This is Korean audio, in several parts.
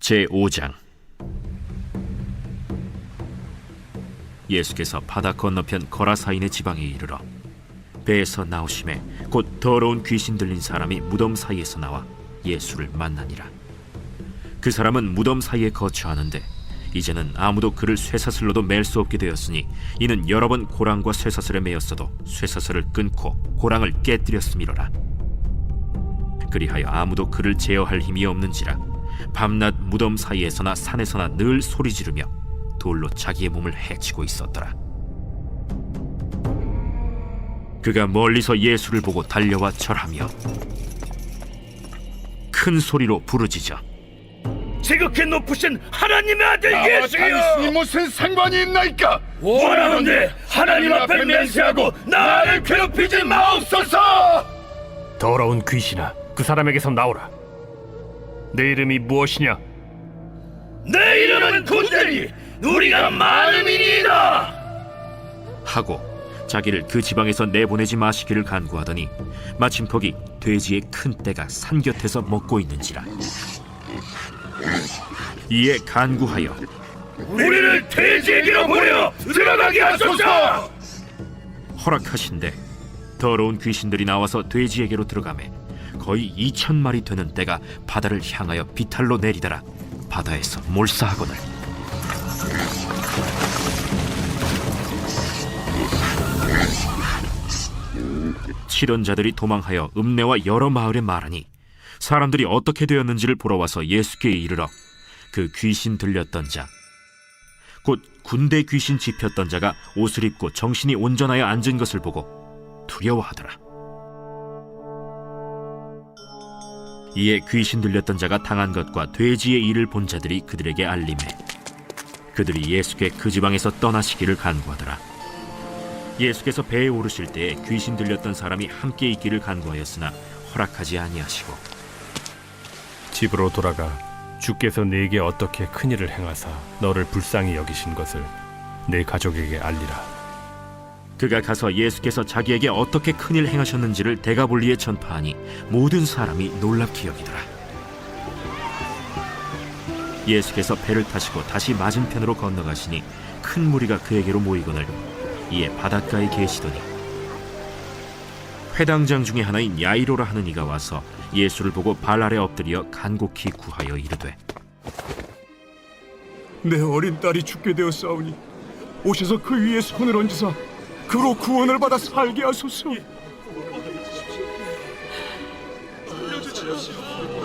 제 5장. 예수께서 바다 건너편 거라사인의 지방에 이르러 배에서 나오심에 곧 더러운 귀신 들린 사람이 무덤 사이에서 나와 예수를 만나니라. 그 사람은 무덤 사이에 거처하는데 이제는 아무도 그를 쇠사슬로도 맬 수 없게 되었으니 이는 여러 번 고랑과 쇠사슬에 매였어도 쇠사슬을 끊고 고랑을 깨뜨렸음이로라. 그리하여 아무도 그를 제어할 힘이 없는지라 밤낮 무덤 사이에서나 산에서나 늘 소리 지르며 돌로 자기의 몸을 해치고 있었더라. 그가 멀리서 예수를 보고 달려와 절하며 큰 소리로 부르짖어 지극히 높으신 하나님의 아들 나와 당신이 예수여 무슨 상관이 있나이까? 원하는데 하나님 앞에 맹세하고 나를 괴롭히지 마옵소서 더러운 귀신아 그 사람에게서 나오라 내 이름이 무엇이냐? 내 이름은 군대니 우리가 많음이니이다! 하고 자기를 그 지방에서 내보내지 마시기를 간구하더니 마침 거기 돼지의 큰 떼가 산 곁에서 먹고 있는지라. 이에 간구하여 우리를 돼지에게로 보내 들어가게 하소서! 허락하신대 더러운 귀신들이 나와서 돼지에게로 들어가매 거의 2천 마리 되는 떼가 바다를 향하여 비탈로 내리다라 바다에서 몰사하거늘 치던 자들이 도망하여 읍내와 여러 마을에 말하니 사람들이 어떻게 되었는지를 보러 와서 예수께 이르러 그 귀신 들렸던 자 곧 군대 귀신 집혔던 자가 옷을 입고 정신이 온전하여 앉은 것을 보고 두려워하더라. 이에 귀신 들렸던 자가 당한 것과 돼지의 일을 본 자들이 그들에게 알림해 그들이 예수께 그 지방에서 떠나시기를 간구하더라. 예수께서 배에 오르실 때에 귀신 들렸던 사람이 함께 있기를 간구하였으나 허락하지 아니하시고 집으로 돌아가 주께서 네게 어떻게 큰 일을 행하사 너를 불쌍히 여기신 것을 내 가족에게 알리라 그가 가서 예수께서 자기에게 어떻게 큰일 행하셨는지를 대가볼리에 전파하니 모든 사람이 놀랍게 여기더라. 예수께서 배를 타시고 다시 맞은편으로 건너가시니 큰 무리가 그에게로 모이거늘 이에 바닷가에 계시더니 회당장 중에 하나인 야이로라 하는 이가 와서 예수를 보고 발 아래 엎드려 간곡히 구하여 이르되 내 어린 딸이 죽게 되었사오니 오셔서 그 위에 손을 얹으사 그로 구원을 받아 살게 하소서.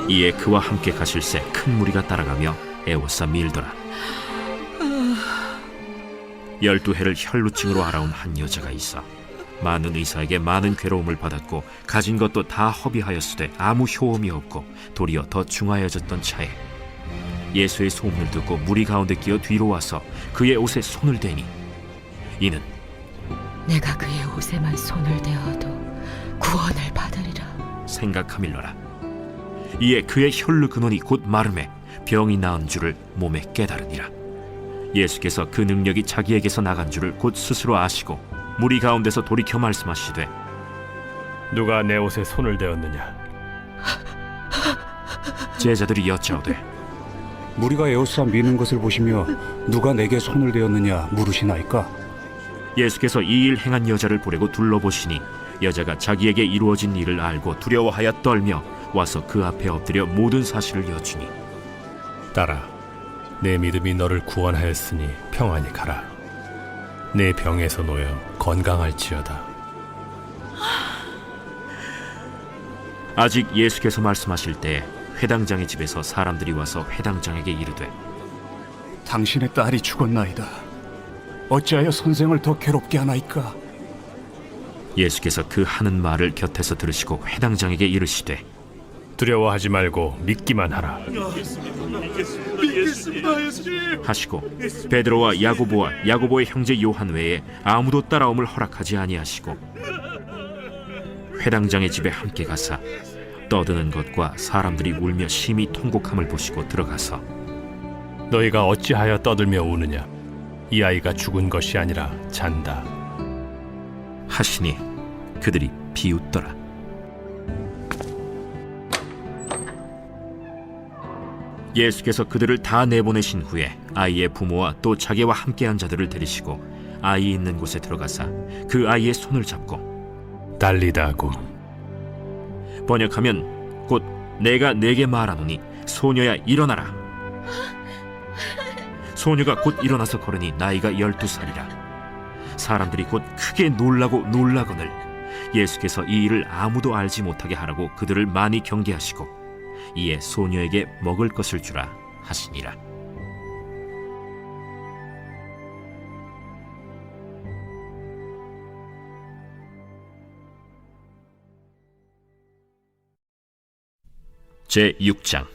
이에 그와 함께 가실새 큰 무리가 따라가며 애워싸 밀더라. 열두 해를 혈루증으로 알아온 한 여자가 있어 많은 의사에게 많은 괴로움을 받았고 가진 것도 다 허비하였으되 아무 효험이 없고 도리어 더 중하여졌던 차에 예수의 소문을 듣고 무리 가운데 끼어 뒤로 와서 그의 옷에 손을 대니 이는 내가 그의 옷에만 손을 대어도 구원을 받으리라. 생각하밀러라. 이에 그의 혈루 근원이 곧 마름에 병이 나은 줄을 몸에 깨달으니라. 예수께서 그 능력이 자기에게서 나간 줄을 곧 스스로 아시고 무리 가운데서 돌이켜 말씀하시되 누가 내 옷에 손을 대었느냐 제자들이 여짜오되 무리가 에어싸 미는 것을 보시며 누가 내게 손을 대었느냐 물으시나이까? 예수께서 이 일 행한 여자를 보내고 둘러보시니 여자가 자기에게 이루어진 일을 알고 두려워하여 떨며 와서 그 앞에 엎드려 모든 사실을 여쭈니 딸아 내 믿음이 너를 구원하였으니 평안히 가라 내 병에서 놓여 건강할지어다 아직 예수께서 말씀하실 때 회당장의 집에서 사람들이 와서 회당장에게 이르되 당신의 딸이 죽었나이다. 어찌하여 선생을 더 괴롭게 하나이까? 예수께서 그 하는 말을 곁에서 들으시고 회당장에게 이르시되 두려워하지 말고 믿기만 하라 하시고 베드로와 야고보와 야고보의 형제 요한 외에 아무도 따라옴을 허락하지 아니하시고 회당장의 집에 함께 가사 떠드는 것과 사람들이 울며 심히 통곡함을 보시고 들어가서 너희가 어찌하여 떠들며 우느냐 이 아이가 죽은 것이 아니라 잔다. 하시니 그들이 비웃더라. 예수께서 그들을 다 내보내신 후에 아이의 부모와 또 자기와 함께한 자들을 데리시고 아이 있는 곳에 들어가사 그 아이의 손을 잡고 달리다고. 번역하면 곧 내가 내게 말하노니 소녀야 일어나라 소녀가 곧 일어나서 걸으니 나이가 열두 살이라. 사람들이 곧 크게 놀라고 놀라거늘 예수께서 이 일을 아무도 알지 못하게 하라고 그들을 많이 경계하시고 이에 소녀에게 먹을 것을 주라 하시니라. 제 6장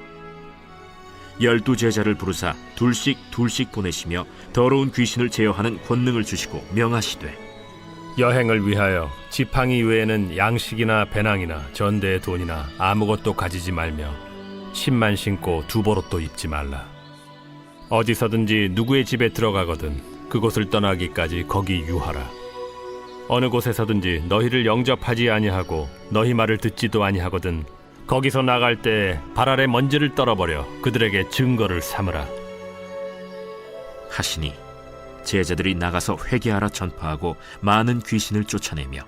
열두 제자를 부르사 둘씩 둘씩 보내시며 더러운 귀신을 제어하는 권능을 주시고 명하시되 여행을 위하여 지팡이 외에는 양식이나 배낭이나 전대의 돈이나 아무것도 가지지 말며 신만 신고 두보롯도 입지 말라. 어디서든지 누구의 집에 들어가거든 그곳을 떠나기까지 거기 유하라. 어느 곳에서든지 너희를 영접하지 아니하고 너희 말을 듣지도 아니하거든 거기서 나갈 때 발 아래 먼지를 떨어버려 그들에게 증거를 삼으라. 하시니 제자들이 나가서 회개하라 전파하고 많은 귀신을 쫓아내며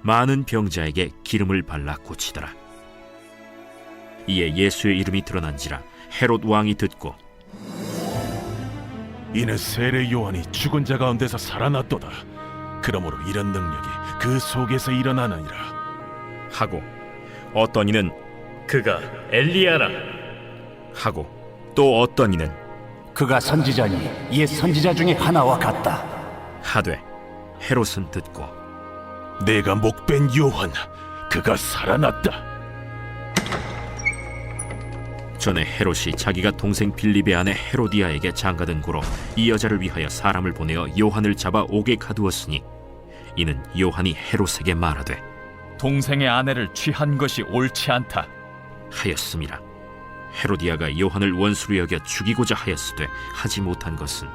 많은 병자에게 기름을 발라 고치더라. 이에 예수의 이름이 드러난지라 헤롯 왕이 듣고 이는 세례 요한이 죽은 자 가운데서 살아났도다. 그러므로 이런 능력이 그 속에서 일어나느니라. 하고 어떤 이는 그가 엘리야라. 하고 또 어떤 이는 그가 선지자니 옛 선지자 중에 하나와 같다. 하되 헤롯은 듣고 내가 목벤 요한, 그가 살아났다. 전에 헤롯이 자기가 동생 빌립의 아내 헤로디아에게 장가든 고로 이 여자를 위하여 사람을 보내어 요한을 잡아 옥에 가두었으니 이는 요한이 헤롯에게 말하되 동생의 아내를 취한 것이 옳지 않다. 하였음이라 헤로디아가 요한을 원수로 여겨 죽이고자 하였으되 하지 못한 것은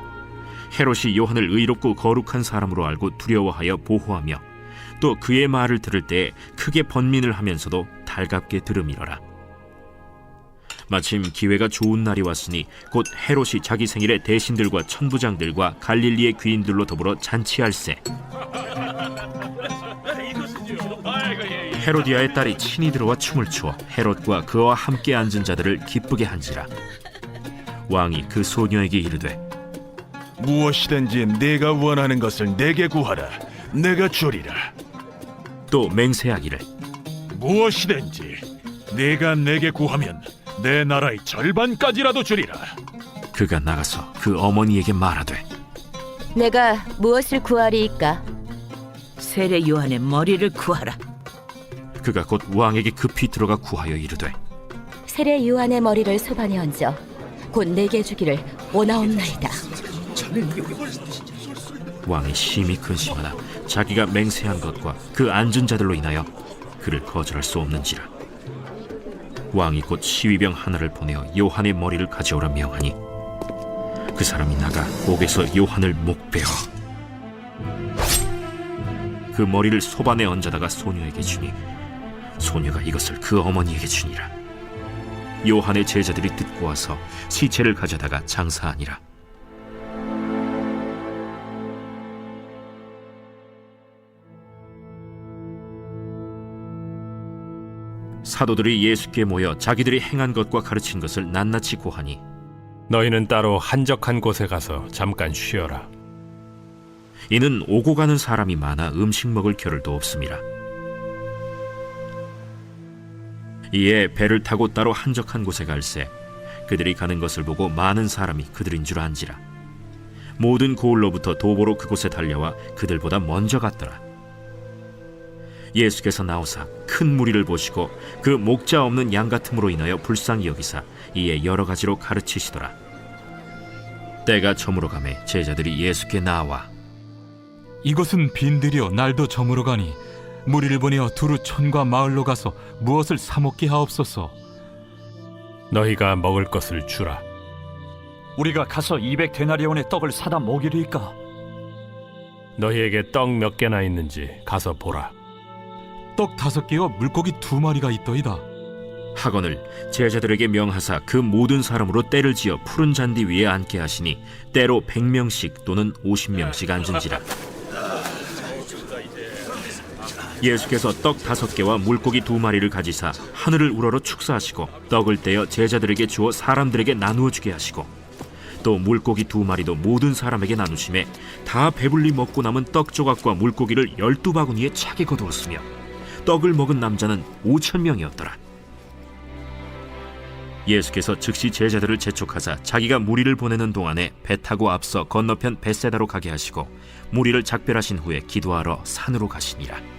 헤롯이 요한을 의롭고 거룩한 사람으로 알고 두려워하여 보호하며 또 그의 말을 들을 때에 크게 번민을 하면서도 달갑게 들음이러라. 마침 기회가 좋은 날이 왔으니 곧 헤롯이 자기 생일에 대신들과 천부장들과 갈릴리의 귀인들로 더불어 잔치할세 헤로디아의 딸이 친히 들어와 춤을 추어 헤롯과 그와 함께 앉은 자들을 기쁘게 한지라 왕이 그 소녀에게 이르되 무엇이든지 내가 원하는 것을 내게 구하라. 내가 주리라. 또 맹세하기를 무엇이든지 내가 내게 구하면 내 나라의 절반까지라도 주리라. 그가 나가서 그 어머니에게 말하되 내가 무엇을 구하리이까? 세례 요한의 머리를 구하라. 그가 곧 왕에게 급히 들어가 구하여 이르되 세례 요한의 머리를 소반에 얹어 곧 내게 주기를 원하옵나이다. 왕이 심히 근심하나 자기가 맹세한 것과 그 앉은 자들로 인하여 그를 거절할 수 없는지라 왕이 곧 시위병 하나를 보내어 요한의 머리를 가져오라 명하니 그 사람이 나가 옥에서 요한을 목베어 그 머리를 소반에 얹어다가 소녀에게 주니 소녀가 이것을 그 어머니에게 주니라 요한의 제자들이 듣고 와서 시체를 가져다가 장사하니라 사도들이 예수께 모여 자기들이 행한 것과 가르친 것을 낱낱이 고하니 너희는 따로 한적한 곳에 가서 잠깐 쉬어라. 이는 오고 가는 사람이 많아 음식 먹을 겨를도 없습니다. 이에 배를 타고 따로 한적한 곳에 갈새 그들이 가는 것을 보고 많은 사람이 그들인 줄 안지라 모든 고을로부터 도보로 그곳에 달려와 그들보다 먼저 갔더라. 예수께서 나오사 큰 무리를 보시고 그 목자 없는 양 같음으로 인하여 불쌍히 여기사 이에 여러 가지로 가르치시더라. 때가 저물어 가매 제자들이 예수께 나와 이것은 빈들이여 날도 저물어 가니 무리를 보내어 두루 촌과 마을로 가서 무엇을 사 먹게 하옵소서. 너희가 먹을 것을 주라. 우리가 가서 200 데나리온의 떡을 사다 먹이리까 너희에게 떡 몇 개나 있는지 가서 보라. 떡 다섯 개와 물고기 두 마리가 있더이다. 학원을 제자들에게 명하사 그 모든 사람으로 때를 지어 푸른 잔디 위에 앉게 하시니 때로 백명씩 또는 오십 명씩 앉은지라 예수께서 떡 다섯 개와 물고기 두 마리를 가지사 하늘을 우러러 축사하시고 떡을 떼어 제자들에게 주어 사람들에게 나누어 주게 하시고 또 물고기 두 마리도 모든 사람에게 나누심에 다 배불리 먹고 남은 떡 조각과 물고기를 열두 바구니에 차게 거두었으며 떡을 먹은 남자는 오천 명이었더라. 예수께서 즉시 제자들을 재촉하사 자기가 무리를 보내는 동안에 배 타고 앞서 건너편 벳세다로 가게 하시고 무리를 작별하신 후에 기도하러 산으로 가시니라.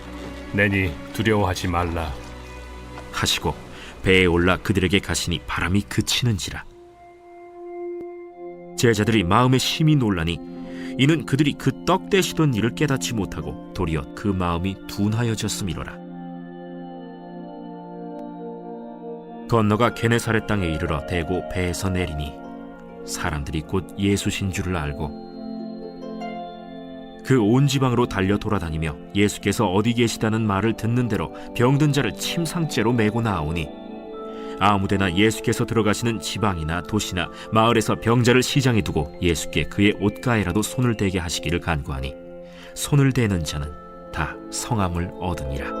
내니 두려워하지 말라. 하시고 배에 올라 그들에게 가시니 바람이 그치는지라 제자들이 마음에 심히 놀라니 이는 그들이 그떡 대시던 일을 깨닫지 못하고 도리어 그 마음이 둔하여졌음이로라 건너가 게네사렛 땅에 이르러 대고 배에서 내리니 사람들이 곧 예수신 줄을 알고 그 온 지방으로 달려 돌아다니며 예수께서 어디 계시다는 말을 듣는 대로 병든 자를 침상째로 메고 나오니 아무데나 예수께서 들어가시는 지방이나 도시나 마을에서 병자를 시장에 두고 예수께 그의 옷가에라도 손을 대게 하시기를 간구하니 손을 대는 자는 다 성함을 얻으니라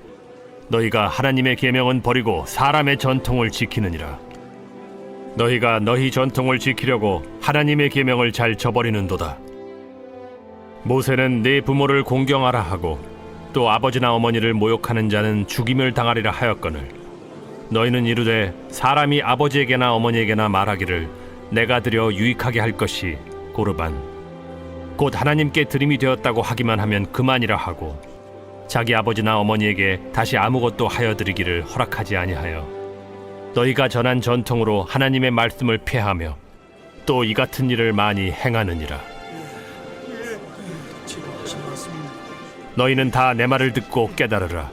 너희가 하나님의 계명은 버리고 사람의 전통을 지키느니라. 너희가 너희 전통을 지키려고 하나님의 계명을 잘 저버리는도다. 모세는 네 부모를 공경하라 하고 또 아버지나 어머니를 모욕하는 자는 죽임을 당하리라 하였거늘 너희는 이르되 사람이 아버지에게나 어머니에게나 말하기를 내가 드려 유익하게 할 것이 고르반 곧 하나님께 드림이 되었다고 하기만 하면 그만이라 하고 자기 아버지나 어머니에게 다시 아무것도 하여 드리기를 허락하지 아니하여 너희가 전한 전통으로 하나님의 말씀을 폐하며 또 이 같은 일을 많이 행하느니라 너희는 다 내 말을 듣고 깨달으라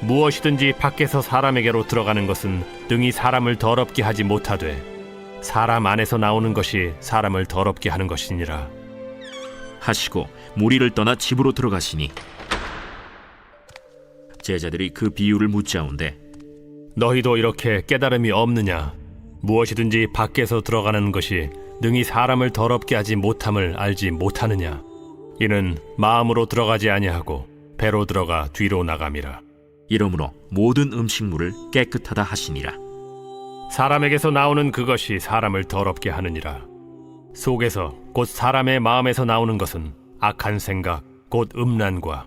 무엇이든지 밖에서 사람에게로 들어가는 것은 능히 사람을 더럽게 하지 못하되 사람 안에서 나오는 것이 사람을 더럽게 하는 것이니라. 하시고 무리를 떠나 집으로 들어가시니 제자들이 그 비유를 묻자온데 너희도 이렇게 깨달음이 없느냐? 무엇이든지 밖에서 들어가는 것이 능히 사람을 더럽게 하지 못함을 알지 못하느냐? 이는 마음으로 들어가지 아니하고 배로 들어가 뒤로 나감이라. 이러므로 모든 음식물을 깨끗하다 하시니라 사람에게서 나오는 그것이 사람을 더럽게 하느니라. 속에서 곧 사람의 마음에서 나오는 것은 악한 생각, 곧 음란과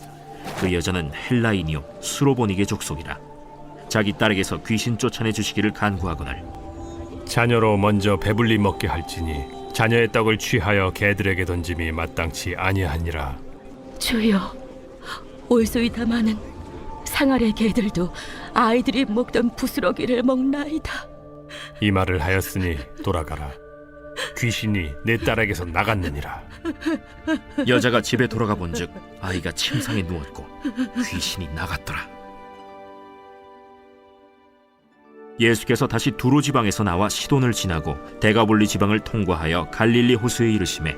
그 여자는 헬라인이요 수로보니게 족속이라. 자기 딸에게서 귀신 쫓아내 주시기를 간구하거늘 자녀로 먼저 배불리 먹게 할지니 자녀의 떡을 취하여 개들에게 던짐이 마땅치 아니하니라. 주여, 올소이다 마는 상아래 개들도 아이들이 먹던 부스러기를 먹나이다. 이 말을 하였으니 돌아가라. 귀신이 내 딸에게서 나갔느니라. 여자가 집에 돌아가 본즉 아이가 침상에 누웠고 귀신이 나갔더라. 예수께서 다시 두로 지방에서 나와 시돈을 지나고 대가볼리 지방을 통과하여 갈릴리 호수에 이르심에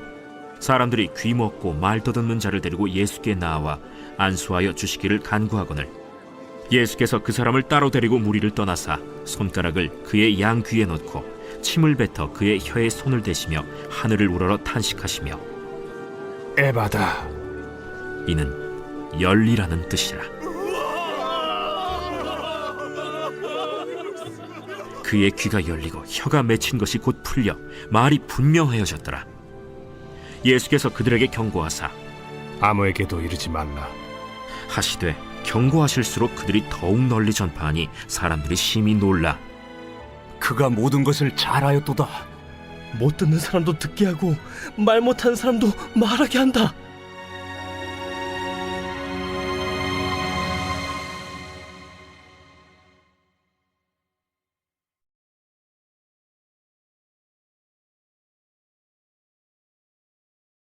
사람들이 귀 먹고 말 떠듣는 자를 데리고 예수께 나와 안수하여 주시기를 간구하거늘 예수께서 그 사람을 따로 데리고 무리를 떠나사 손가락을 그의 양 귀에 넣고 침을 뱉어 그의 혀에 손을 대시며 하늘을 우러러 탄식하시며 에바다. 이는 열리라는 뜻이라. 그의 귀가 열리고 혀가 맺힌 것이 곧 풀려 말이 분명하여졌더라. 예수께서 그들에게 경고하사 아무에게도 이르지 말라. 하시되 경고하실수록 그들이 더욱 널리 전파하니 사람들이 심히 놀라 그가 모든 것을 잘 하였도다. 못 듣는 사람도 듣게 하고 말 못하는 사람도 말하게 한다.